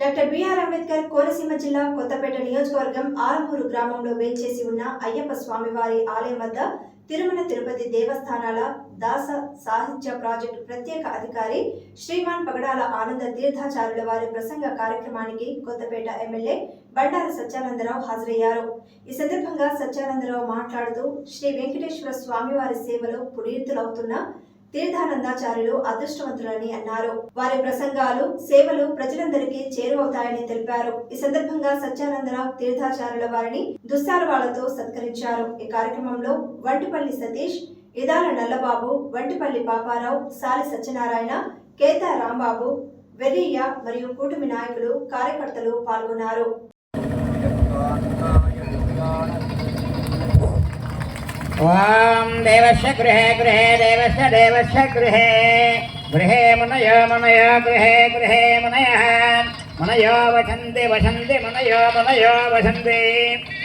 Doctor BR Ambedkar Konaseema జిల్లా కొత్తపేట నియోజకవర్గం ఆరంభూరు గ్రామంలో వేల్చేసి ఉన్న అయ్యప్ప స్వామివారి ఆలయం వద్ద తిరుమల తిరుపతి దేవస్థానాల దాస సాహిత్య ప్రాజెక్టు ప్రత్యేక అధికారి శ్రీమాన్ పగడాల ఆనంద తీర్థాచారుల వారి ప్రసంగ కార్యక్రమానికి కొత్తపేట ఎమ్మెల్యే బండారు సత్యానందరావు హాజరయ్యారు. ఈ సందర్భంగా సత్యానందరావు మాట్లాడుతూ శ్రీ వెంకటేశ్వర స్వామివారి సేవలో పునీతులవుతున్న తీర్థానందాచార్యులు అదృష్టవంతులని అన్నారు. వారి ప్రసంగాలు సేవలు ప్రజలందరికీ చేరువవుతాయని తెలిపారు. ఈ సందర్భంగా సత్యానందరావు తీర్థాచార్యుల వారిని దుస్సారవాళ్ళతో సత్కరించారు. ఈ కార్యక్రమంలో వంటిపల్లి సతీష్ ఇదాల నల్లబాబు వంటిపల్లి పాపారావు సాలి సత్యనారాయణ కేతా రాంబాబు వెర్రియ్య మరియు కూటమి నాయకులు కార్యకర్తలు పాల్గొన్నారు. ఓం దేవస్య గృహే గృహే దేవస్య దేవస్య గృహే. గృహే మునయ మునయ గృహే గృహే మునయ. మునయో వసంతి వసంతి మునయో మునయో వసంతి.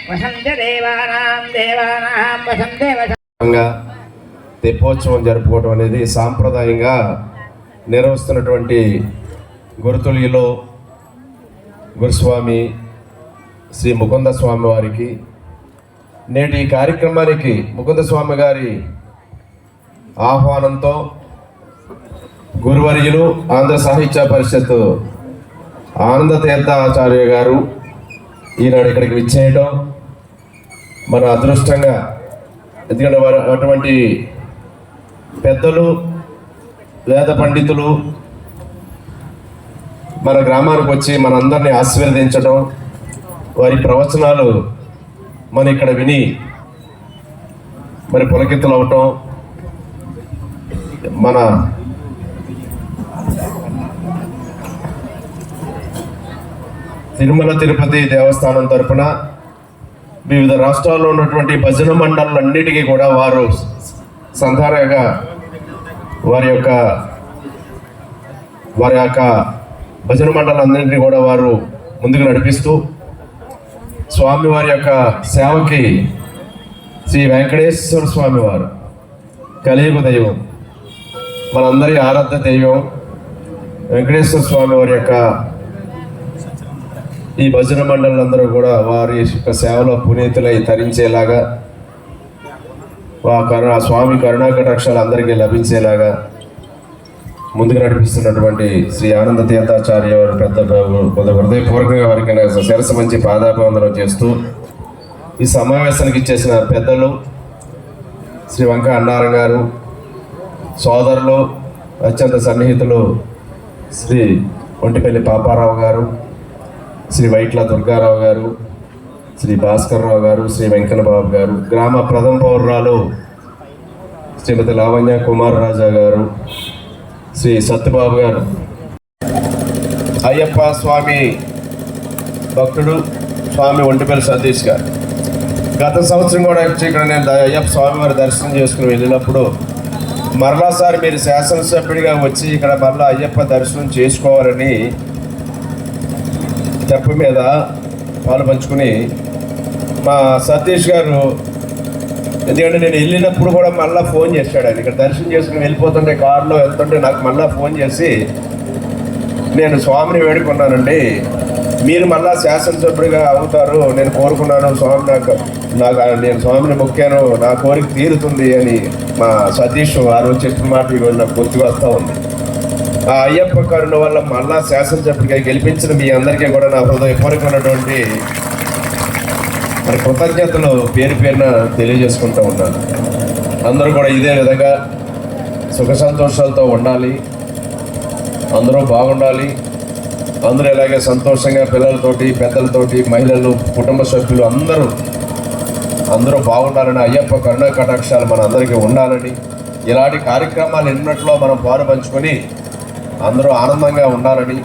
వసంతి దేవానాం దేవానాం వసంతి వసంగా తెప్పోత్సవం జరుపుకోవడం అనేది సాంప్రదాయంగా నిర్వహిస్తున్నటువంటి గురుతులిలో గురుస్వామి శ్రీ ముకుంద స్వామి వారికి నేటి ఈ కార్యక్రమానికి ముకుంద స్వామి గారి ఆహ్వానంతో గురువర్యులు ఆంధ్ర సాహిత్య పరిషత్ ఆనంద తీర్థాచార్య గారు ఈనాడు ఇక్కడికి విచ్చేయడం మన అదృష్టంగా. ఎందుకంటే వారు అటువంటి పెద్దలు వేద పండితులు మన గ్రామానికి వచ్చి మనందరినీ ఆశీర్వదించడం వారి ప్రవచనాలు మన ఇక్కడ విని మరి పులకితులు అవటం మన తిరుమల తిరుపతి దేవస్థానం తరపున వివిధ రాష్ట్రాల్లో ఉన్నటువంటి భజన మండళ్ళన్నిటికీ కూడా వారు సంధారగా వారి యొక్క వారి యొక్క భజన మండలన్నింటినీ కూడా వారు ముందుకు నడిపిస్తూ స్వామివారి యొక్క సేవకి శ్రీ వెంకటేశ్వర స్వామివారు కలియుగ దైవం మనందరి ఆరాధ్య దైవం వెంకటేశ్వర స్వామి వారి యొక్క ఈ భజన మండలందరూ కూడా వారి యొక్క సేవలో పునీతులై తరించేలాగా వా కరుణ స్వామి కరుణాకటాక్షాలు అందరికీ లభించేలాగా ముందుకు నడిపిస్తున్నటువంటి శ్రీ ఆనంద తీర్థాచార్య వారి పెద్ద కొంత హృదయపూర్వకంగా వారికి నా శిరస మంచి పాదాభివందనం చేస్తూ ఈ సమావేశానికి ఇచ్చేసిన పెద్దలు శ్రీ వంక అన్నారం గారు సోదరులు అత్యంత సన్నిహితులు శ్రీ ఒంటిపల్లి పాపారావు గారు శ్రీ వైట్ల దుర్గారావు గారు శ్రీ భాస్కర్రావు గారు శ్రీ వెంకన్నబాబు గారు గ్రామ ప్రథమ పౌరురాలు శ్రీమతి లావణ్య కుమార్ రాజా గారు శ్రీ సత్యబాబు గారు. అయ్యప్ప స్వామి భక్తుడు స్వామి ఒంటిపల్లి సతీష్ గారు. గత సంవత్సరం కూడా వచ్చి ఇక్కడ నేను అయ్యప్ప స్వామి వారి దర్శనం చేసుకుని వెళ్ళినప్పుడు మరలాసారి మీరు శాసనసభ్యుడిగా వచ్చి ఇక్కడ మరలా అయ్యప్ప దర్శనం చేసుకోవాలని తెప్ప మీద పాలు పంచుకుని మా సతీష్ గారు ఎందుకంటే నేను వెళ్ళినప్పుడు కూడా మళ్ళీ ఫోన్ చేశాడు ఆయన ఇక్కడ దర్శనం చేసుకుని వెళ్ళిపోతుంటే కారులో వెళ్తుంటే నాకు మళ్ళీ ఫోన్ చేసి నేను స్వామిని వేడుకున్నానండి. మీరు మళ్ళా శాసనసభ్యుడిగా అవుతారు. నేను కోరుకున్నాను స్వామి నాకు నాకు నేను స్వామిని మొక్కాను. నా కోరిక తీరుతుంది అని మా సతీష్ ఆ రోజు చెప్పిన మాట ఈరోజు నాకు గుర్తుకు వస్తూ ఉంది. ఆ అయ్యప్ప కరుణ వల్ల మళ్ళా శాసనసభ్యుడిగా గెలిపించిన మీ అందరికీ కూడా నా హృదయపూర్వకమైనటువంటి మరి కృతజ్ఞతలు పేరు పేరున తెలియజేసుకుంటూ ఉన్నాను. అందరూ కూడా ఇదే విధంగా సుఖ సంతోషాలతో ఉండాలి. అందరూ బాగుండాలి. అందరూ ఇలాగే సంతోషంగా పిల్లలతోటి పెద్దలతోటి మహిళలు కుటుంబ సభ్యులు అందరూ అందరూ బాగుండాలని అయ్యప్ప కరుణా కటాక్షాలు మన అందరికీ ఉండాలని ఇలాంటి కార్యక్రమాలు ఎన్నట్లో మనం పాలు పంచుకొని అందరూ ఆనందంగా ఉండాలని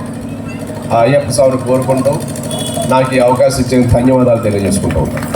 ఆ అయ్యప్ప స్వామిని కోరుకుంటూ నాకు ఈ అవకాశం ఇచ్చిన ధన్యవాదాలు తెలియజేసుకుంటూ ఉన్నాను.